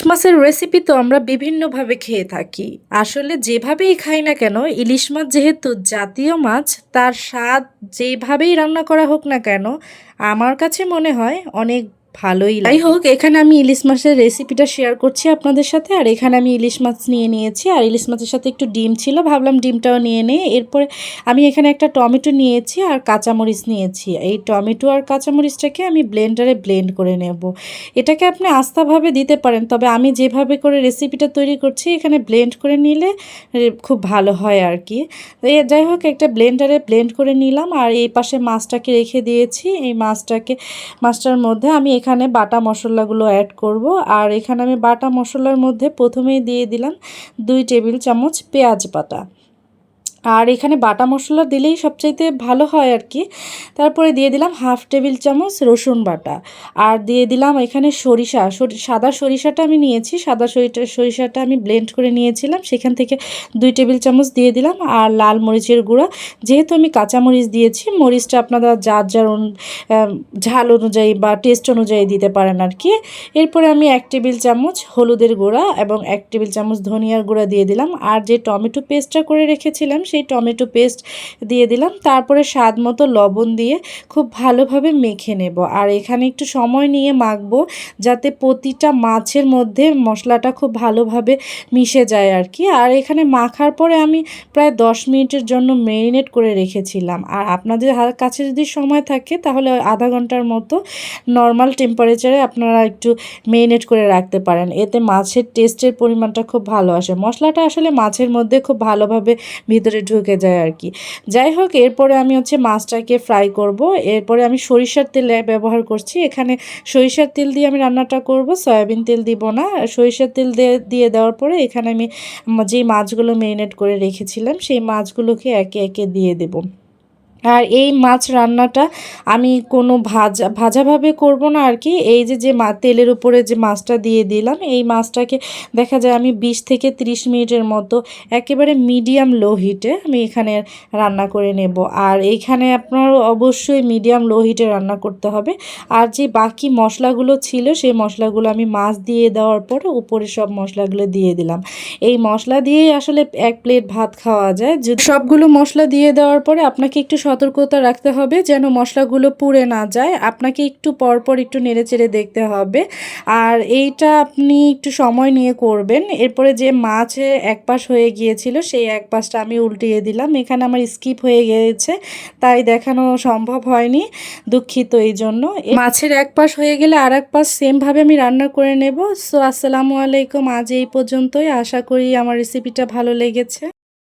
ইলিশ মাছের রেসিপি তো আমরা বিভিন্নভাবে খেয়ে থাকি। আসলে যেভাবেই খাই না কেন, ইলিশ মাছ যেহেতু জাতীয় মাছ, তার স্বাদ যেভাবেই রান্না করা হোক না কেন, আমার কাছে মনে হয় অনেক ভালোই যাই হোক এখানে আমি ইলিশ মাছের রেসিপিটা শেয়ার করছি আপনাদের সাথে আর এখানে আমি ইলিশ মাছ নিয়ে নিয়েছি আর ইলিশ মাছের সাথে একটু ডিম ছিল ভাবলাম ডিমটাও নিয়ে নিই। এরপরে আমি এখানে একটা টমেটো নিয়েছি আর কাঁচামরিচ নিয়েছি। এই টমেটো আর কাঁচামরিচটাকে আমি ব্লেন্ডারে ব্লেন্ড করে নেব। এটাকে আপনি আস্তাভাবে দিতে পারেন তবে আমি যেভাবে করে রেসিপিটা তৈরি করছি এখানে ব্লেন্ড করে নিলে খুব ভালো হয় আর কি। যাই হোক একটা ব্লেন্ডারে ব্লেন্ড করে নিলাম আর এই পাশে মাছটাকে রেখে দিয়েছি। এই মাছটাকে মাছটার মধ্যে আমি এখানে বাটা মশলাগুলো অ্যাড করব। আর এখানে আমি বাটা মশলার মধ্যে প্রথমেই দিয়ে দিলাম দুই টেবিল চামচ পেঁয়াজ বাটা। আর এখানে বাটা মশলা দিলেই সবচাইতে ভালো হয় আর কি তারপরে দিয়ে দিলাম হাফ টেবিল চামচ রসুন বাটা। আর দিয়ে দিলাম এখানে সরিষা। সাদা সরিষাটা আমি নিয়েছি। সাদা সরিষা সরিষাটা আমি ব্লেন্ড করে নিয়েছিলাম। সেখান থেকে দুই টেবিল চামচ দিয়ে দিলাম। আর লাল মরিচের গুঁড়া। যেহেতু আমি কাঁচা মরিচ দিয়েছি, মরিচটা আপনারা যার যার ঝাল অনুযায়ী বা টেস্ট অনুযায়ী দিতে পারেন আর কি এরপরে আমি এক টেবিল চামচ হলুদের গুঁড়া এবং এক টেবিল চামচ ধনিয়ার গুঁড়া দিয়ে দিলাম। আর যে টমেটো পেস্টটা করে রেখেছিলাম সেই টমেটো পেস্ট দিয়ে দিলাম। তারপরে স্বাদ মতো লবণ দিয়ে খুব ভালোভাবে মেখে নেব। আর এখানে একটু সময় নিয়ে মাখবো যাতে প্রতিটা মাছের মধ্যে মশলাটা খুব ভালোভাবে মিশে যায় আর কি। আর এখানে মাখার পরে আমি প্রায় দশ মিনিটের জন্য মেরিনেট করে রেখেছিলাম। আর আপনাদের কাছে যদি সময় থাকে তাহলে আধা ঘণ্টার মতো নর্মাল টেম্পারেচারে আপনারা একটু মেরিনেট করে রাখতে পারেন। এতে মাছের টেস্টের পরিমাণটা খুব ভালো আসে। মশলাটা আসলে মাছের মধ্যে খুব ভালোভাবে ভিতরে ঢুকে যায় আর কি। যাই হোক, এরপরে আমি হচ্ছে মাছটাকে ফ্রাই করব। এরপরে আমি সরিষার তেল ব্যবহার করছি। এখানে সরিষার তেল দিয়ে আমি রান্নাটা করব, সয়াবিন তেল দিব না। সরিষার তেল দিয়ে দেওয়ার পরে এখানে আমি যেই মাছগুলো মেরিনেট করে রেখেছিলাম, সেই মাছগুলোকে একে একে দিয়ে দেবো। আর এই মাছ রান্নাটা আমি কোনো ভাজা, ভাজাভাবে করব না আর কি। এই যে যে মা, তেলের উপরে যে মাছটা দিয়ে দিলাম, এই মাছটাকে দেখা যায় আমি বিশ থেকে 30 মিনিটের মতো একেবারে মিডিয়াম লো হিটে আমি এখানে রান্না করে নেব। আর এইখানে আপনার অবশ্যই মিডিয়াম লো হিটে রান্না করতে হবে। আর যে বাকি মশলাগুলো ছিল, সেই মশলাগুলো আমি মাছ দিয়ে দেওয়ার পরে উপরে সব মশলাগুলো দিয়ে দিলাম। এই মশলা দিয়েই আসলে এক প্লেট ভাত খাওয়া যায়। সবগুলো মশলা দিয়ে দেওয়ার পরে আপনাকে একটু সতর্কতা রাখতে হবে যেন মশলাগুলো পুড়ে না যায়। আপনাকে একটু পরপর একটু নেড়েচেড়ে দেখতে হবে। আর এইটা আপনি একটু সময় নিয়ে করবেন। এরপরে যে মাছে এক পাশ হয়ে গিয়েছিল, সেই এক পাশটা আমি উল্টিয়ে দিলাম। এখানে আমার স্কিপ হয়ে গিয়েছে, তাই দেখানো সম্ভব হয়নি, দুঃখিত এই জন্য। মাছের এক পাশ হয়ে গেলে আর এক পাশ সেমভাবে আমি রান্না করে নেব। সো আসসালামু আলাইকুম। আজ এই পর্যন্তই। আশা করি আমার রেসিপিটা ভালো লেগেছে।